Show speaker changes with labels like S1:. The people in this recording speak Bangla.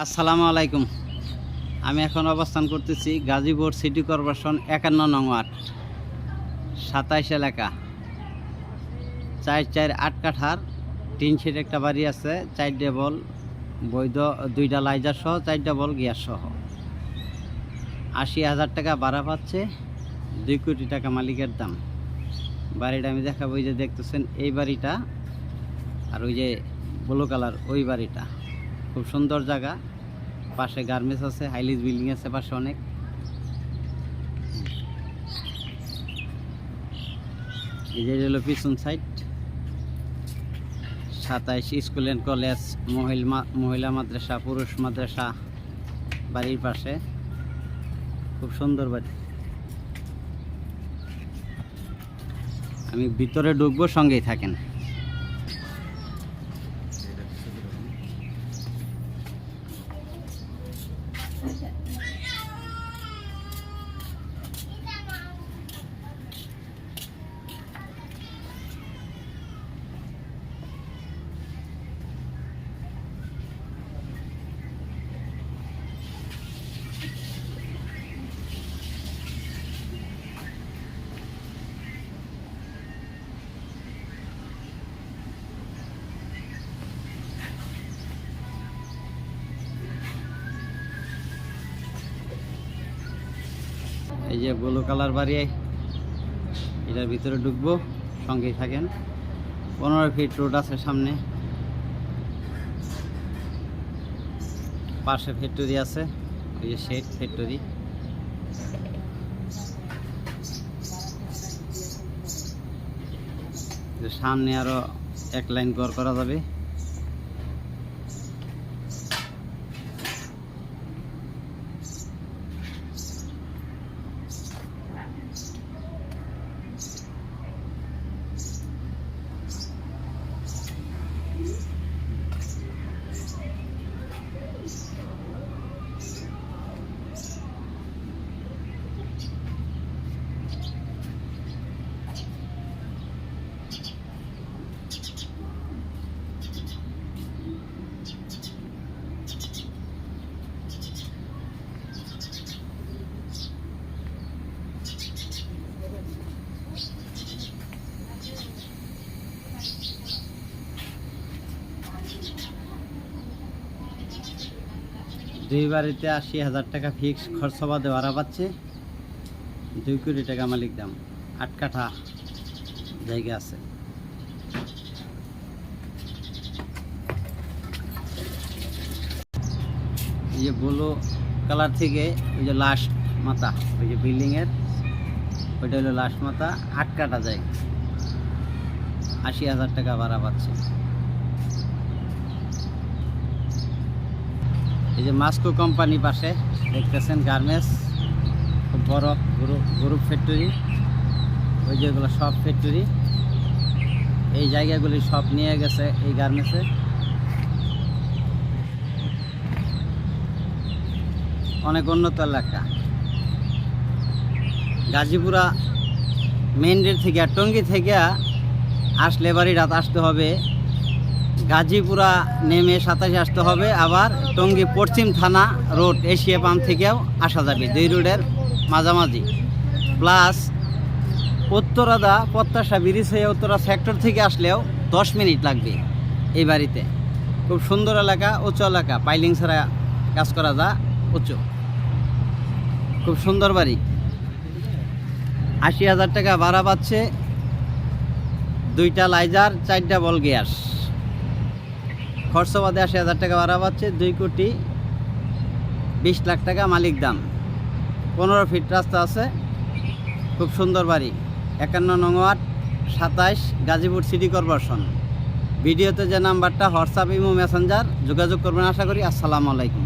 S1: আসসালামু আলাইকুম। আমি এখন অবস্থান করতেছি গাজীপুর সিটি কর্পোরেশন একান্ন নং ওয়ার্ড, সাতাইশ এলাকা। চার চার আট কাঠার তিন সিট একটা বাড়ি আছে, চার ডেবল বৈধ, দুইটা লাইজার সহ, চার ডেবল গিয়ার সহ। আশি হাজার টাকা ভাড়া পাচ্ছে, দুই কোটি টাকা মালিকের দাম। বাড়িটা আমি দেখাবো ওই যে দেখতেছেন, এই বাড়িটা আর ওই যে ব্লু কালার, ওই বাড়িটা। খুব সুন্দর জায়গা। পাশে গার্মেন্টস আছে হাইলিস বিল্ডিং আছে পাশে অনেক। হলো পিছন সাইড সাতাইশ স্কুল অ্যান্ড কলেজ মহিলা মহিলা মাদ্রাসা, পুরুষ মাদ্রাসা বাড়ির পাশে। খুব সুন্দর বাড়ি। আমি ভিতরে ঢুকবো, সঙ্গেই থাকেন। session. এই যে ব্লু কালার বাড়ি, এটার ভিতরে ঢুকবো, সঙ্গেই থাকেন। পনেরো ফিট রোড আছে সামনে। পাশে ফ্যাক্টরি আছে ওই যে শেড ফ্যাক্টরি সামনে আরও এক লাইন ঘর করা যাবে। দুই বাড়িতে আশি হাজার টাকা ফিক্স খরচ বাদে ভাড়া পাচ্ছে। দুই কোটি টাকা মালিক দাম। আট কাঠা জায়গা আছে। এই যে ব্লু কালার থেকে, ওই যে লাস্ট মাথা, ওই যে বিল্ডিংয়ের ওইটা হলো লাস্ট মাথা, আট কাটা যায় আশি হাজার টাকা ভাড়া পাচ্ছে। এই যে মাস্কো কোম্পানি পাশে দেখতেছেন গার্মেন্টস, খুব বড় গ্রুপ গ্রুপ ফ্যাক্টরি ওই যেগুলো সব ফ্যাক্টরি এই জায়গাগুলি সব নিয়ে গেছে এই গার্মেন্টসে। অনেক উন্নত এলাকা। গাজীপুরা মেইন রোড থেকে টঙ্গী থেকে আসলে বাড়ি রাত আসতে হবে। গাজীপুরা নেমে সাতাশে আসতে হবে। আবার টঙ্গী পশ্চিম থানা রোড এশিয়া পাম্প থেকেও আসা যাবে দুই রোডের মাঝামাঝি। প্লাস উত্তরাদা প্রত্যাশা ব্রিজ হয়ে উত্তরা সেক্টর থেকে আসলেও দশ মিনিট লাগবে এই বাড়িতে। খুব সুন্দর এলাকা, উঁচু এলাকা, পাইলিং ছাড়া কাজ করা যা উঁচু। খুব সুন্দর বাড়ি। আশি হাজার টাকা ভাড়া পাচ্ছে দুইটা লাইজার, চারটা বল গ্যাস। খরচ বাদে আশি হাজার টাকা ভাড়া পাচ্ছে, দুই কোটি বিশ লাখ টাকা মালিক দাম। পনেরো ফিট রাস্তা আছে, খুব সুন্দর বাড়ি। একান্ন নং ওয়ার্ড, সাতাইশ গাজীপুর সিটি কর্পোরেশন। ভিডিওতে যে নাম্বারটা, হোয়াটসঅ্যাপ, ইমো, মেসেঞ্জার যোগাযোগ করবেন আশা করি। আসসালামু আলাইকুম।